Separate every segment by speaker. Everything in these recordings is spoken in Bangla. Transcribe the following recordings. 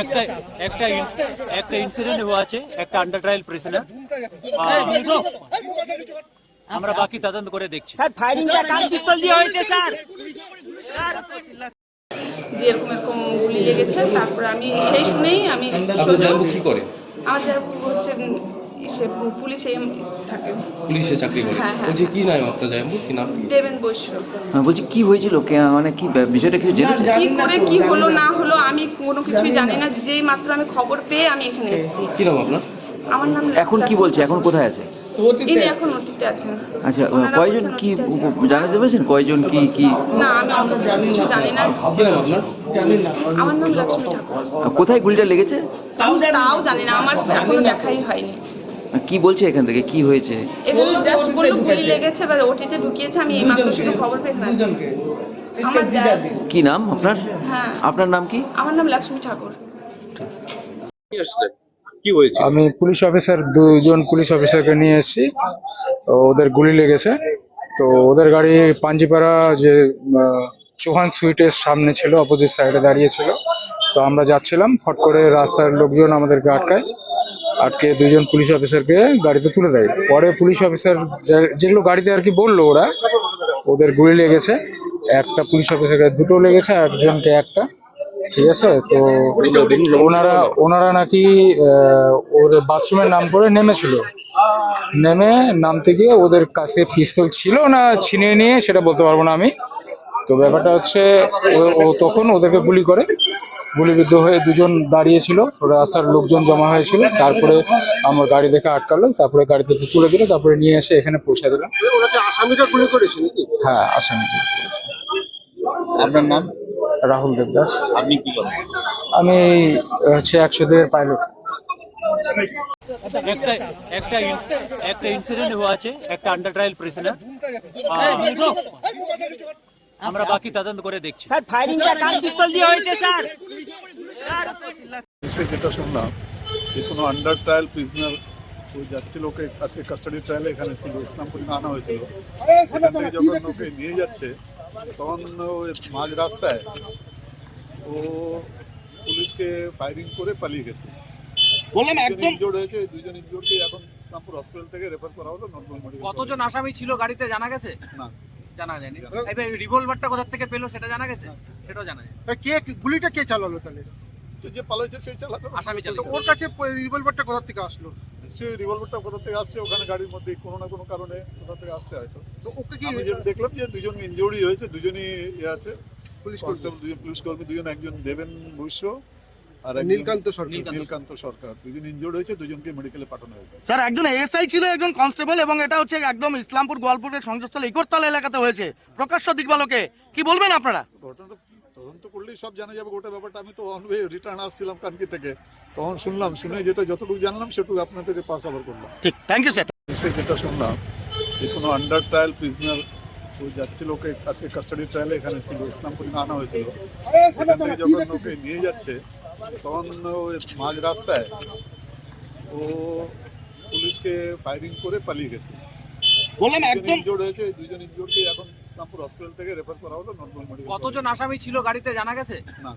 Speaker 1: একটা একটা একটা ইনসিডেন্ট হওয়া আছে একটা আন্ডার ট্রায়াল প্রিজনার আমরা বাকি তদন্ত করে দেখছি।
Speaker 2: স্যার ফায়ারিংটা কার পিস্তল দিয়ে হয়েছে স্যার?
Speaker 3: যে এরকম এরকম গুলি লেগেছে। তারপরে আমি সেই শুনেই আমি আমার হচ্ছে সে পুলিশে থাকে।
Speaker 4: পুলিশে চাকরি করে?
Speaker 3: হ্যাঁ, হ্যাঁ,
Speaker 4: বলছি কি নাম আপনার জামাইবাবু কি নাম? কি
Speaker 3: দেবেন বৈশ্য।
Speaker 5: হ্যাঁ, বলছি কি হয়েছিল? কে- মানে কি বিষয়টা কিছু জেনেছেন?
Speaker 3: কি করে কি হলো না। হলো আমি কোনো কিছুই জানি না। যেই মাত্র আমি খবর পেয়ে আমি এখানে এসেছি।
Speaker 4: কি নাম আপনার?
Speaker 3: আমার নাম
Speaker 5: এখন কি বলছে? এখন কোথায় আছে?
Speaker 3: ইনি এখন অতীতে আছেন।
Speaker 5: আচ্ছা কয়জন কি। জানাতে পেরেছেন? কয়জন কি কি
Speaker 3: না আমি জানি না।
Speaker 4: নাম আপনার?
Speaker 3: আমার নাম লক্ষ্মী ঠাকুর।
Speaker 5: কোথায় গুলিটা লেগেছে?
Speaker 3: তাও জানি না। আমার এখনও দেখাই হয়নি।
Speaker 5: কি বলছে এখান থেকে? কি হয়েছে?
Speaker 3: এখানে জাস্ট বলল গুলি লেগেছে বা ওটিতে ঢুকিয়েছে আমি এই মাত্র শুধু খবর পেয়ে আমার
Speaker 5: কি নাম আপনার?
Speaker 3: হ্যাঁ।
Speaker 5: আপনার নাম কি?
Speaker 3: আমার নাম লক্ষ্মী ঠাকুর।
Speaker 4: কি হয়েছে?
Speaker 6: আমি পুলিশ অফিসার দুজন পুলিশ অফিসারকে নিয়ে এসেছি। তো ওদের গুলি লেগেছে। তো ওদের গাড়ি পাঞ্জিপাড়া যে চৌহান সুইটের সামনে ছিল অপোজিট সাইডে দাঁড়িয়ে ছিল। তো আমরা যাচ্ছিলাম ফট করে রাস্তার লোকজন আমাদেরকে আটকায়। আটকে দুজন পুলিশ অফিসারকে গাড়িতে তুলে দেয়। পরে পুলিশ অফিসার যেগুলো গাড়িতে আর কি বলল ওরা, ওদের গুলি লেগেছে। একটা পুলিশ অফিসারকে দুটো লেগেছে একজনকে একটা। ঠিক আছে? তো ওনারা ওনারা নাকি ওর বাথরুমের নাম করে নেমেছিল। নেমে নামতে গিয়ে ওদের কাছে পিস্তল ছিল না, ছিনিয়ে নিয়ে সেটা বলতে পারব না আমি। তো ব্যাপারটা হচ্ছে ও তখন ওদেরকে গুলি করে। গুলিবিদ্ধ হয়ে দুজন দাঁড়িয়েছিল। রাস্তার লোকজন জমা হয়েছিল। তারপরে আমার গাড়ি দেখে আটকালো। তারপরে গাড়ি থেকে তুলে দিল। তারপরে নিয়ে এসে এখানে পৌঁছে দিলাম। হ্যাঁ আসামি
Speaker 7: আপনার নাম?
Speaker 6: রাহুল দেবদাস।
Speaker 7: আপনি কি করেন?
Speaker 6: আমি হচ্ছে একশো দুয়ের পাইলট
Speaker 1: একটা একটা একটা ইনসিডেন্ট হওয়া আছে একটা আন্ডার ট্রায়াল প্রিজনার আমরা বাকি তদন্ত করে দেখছি।
Speaker 2: স্যার ফায়ারিংটা কার পিস্তল দিয়ে হয়েছে স্যার?
Speaker 8: এসে যেটা শুনলাম যে কোনো আন্ডার ট্রায়াল প্রিজনার ওই যাচ্ছিল ওকে আজকে কাস্টাডি ট্রায়ালে এখানে ছিল ইসলামপুরে আনা হয়েছিল। এখান থেকে যখন ওকে নিয়ে যাচ্ছে তখন ও মাঝ রাস্তায় ও পুলিশকে ফায়ারিং করে পালিয়ে গেছে।
Speaker 7: বললাম একদম
Speaker 8: ইনজোর্ড হয়েছে দুজন ইনজোর্ডকে এখন ইসলামপুর হসপিটাল থেকে রেফার করা হলো নর্মাল মেডিকেল
Speaker 9: কতজন আসামি ছিল গাড়িতে জানা গেছে?
Speaker 8: না।
Speaker 9: জানা যায়নি। এবার রিভলভারটা কোথা থেকে পেল সেটা জানা গেছে? সেটাও জানা যায়
Speaker 7: কে গুলিটা কে চালালো তাহলে?
Speaker 8: তো যে পালাইছে সেই চালাবে
Speaker 9: আসামি
Speaker 7: তো ওর কাছে রিভলভারটা কোথা থেকে আসলো?
Speaker 8: নিশ্চয়ই রিভলভারটা কোথা থেকে আসছে? ওখানে গাড়ির মধ্যে কোনো না কোনো কারণে কোথা থেকে আসছে হয়তো।
Speaker 7: তো ওকে কি
Speaker 8: দেখলাম যে দুজন ইনজুরি হয়েছে দুজনই ইয়ে আছে।
Speaker 7: পুলিশ
Speaker 8: কনস্টেবল দুজন পুলিশ কর্মী দুজন একজন দেবেন বৈশ্য আর
Speaker 7: নীলকান্ত সরকার।
Speaker 8: নীলকান্ত সরকার। দুজন ইনজুর্ড হয়েছে দুজনকে মেডিকেলে পাঠানো হয়েছে।
Speaker 10: স্যার একজন এএসআই ছিল একজন কনস্টেবল এবং এটা হচ্ছে একদম ইসলামপুর গোয়ালপুরের সংযোগস্থল ইকরতলা এলাকাতে হয়েছে। প্রকাশ্য দিকবালকে কি বলবেন আপনারা?
Speaker 8: ঘটনাটা তদন্ত করলেই সব জানা যাবে গোটা ব্যাপারটা। আমি তো অন রিটার্ন আসছিলাম কানকি থেকে। তখন শুনলাম শুনে যেটা যতটুকু জানলাম সেটুকু আপনাদের পাস আবার করলাম।
Speaker 10: ঠিক থ্যাংক ইউ স্যার
Speaker 8: এসে যেটা শুনলাম যে কোনো আন্ডার ট্রায়াল প্রিজনার ওই যাচ্ছিল ওকে আজকে কাস্টাডি ট্রায়ালে এখানে ছিল ইসলামপুরে আনা হয়েছিল। এখান থেকে যখন ওকে নিয়ে যাচ্ছে তখন ওই মাঝ রাস্তায় ও পুলিশকে ফায়ারিং করে পালিয়ে গেছে।
Speaker 7: বললাম
Speaker 8: দুজন
Speaker 7: একদম
Speaker 8: ইনজোর্ড হয়েছে দুজন ইনজোর্ডকে এখন ইসলামপুর হসপিটাল থেকে রেফার করা হলো নর্মাল মেডিকেল
Speaker 9: কতজন আসামি ছিল গাড়িতে জানা গেছে?
Speaker 8: না।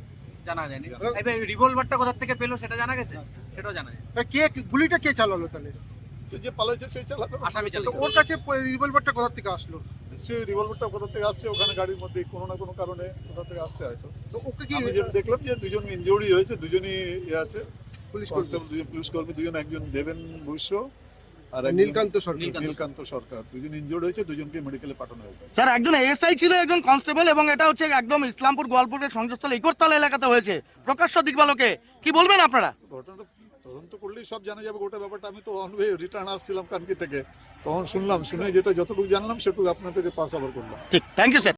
Speaker 9: জানা যায়নি। এবার রিভলভারটা কোথা থেকে পেল সেটা জানা গেছে? সেটাও জানা যায়
Speaker 7: কে গুলিটা কে চালালো তাহলে?
Speaker 8: যে পালাইছে সেই চালাবে
Speaker 9: আসামি
Speaker 7: তো
Speaker 9: চালিয়ে
Speaker 7: ওর কাছে রিভলভারটা কোথা থেকে আসলো?
Speaker 8: নিশ্চয়ই রিভলভারটা কোথা থেকে আসছে? ওখানে গাড়ির মধ্যে কোনো না কোনো কারণে কোথা থেকে আসছে হয়তো।
Speaker 7: তো ওকে কি
Speaker 8: আমি যেটা দেখলাম যে দুজন ইনজুরি হয়েছে দুজনই ইয়ে আছে।
Speaker 7: পুলিশ
Speaker 8: কনস্টেবল দুজন পুলিশ কর্মী দুজন একজন দেবেন বৈশ্য আর
Speaker 7: নীলকান্ত সরকার।
Speaker 8: নীলকান্ত সরকার। দুজন ইনজুর্ড হয়েছে দুজনকে মেডিকেলে পাঠানো হয়েছে।
Speaker 10: স্যার একজন এএসআই ছিল একজন কনস্টেবল এবং এটা হচ্ছে একদম ইসলামপুর গোয়ালপুরের সংযোগস্থল ইকরতলা এলাকাতে হয়েছে। প্রকাশ্য দিকবালকে কি বলবেন আপনারা?
Speaker 8: ঘটনাটা তদন্ত করলেই সব জানা যাবে। গোটা ব্যাপারটা আমি তো অন ওয়ে রিটার্ন আসছিলাম কানকি থেকে। তখন শুনলাম, শুনে যেটা যতটুকু জানলাম সেটুকু আপনাদেরকে পাস আবার করলাম।
Speaker 10: ঠিক থ্যাংক ইউ স্যার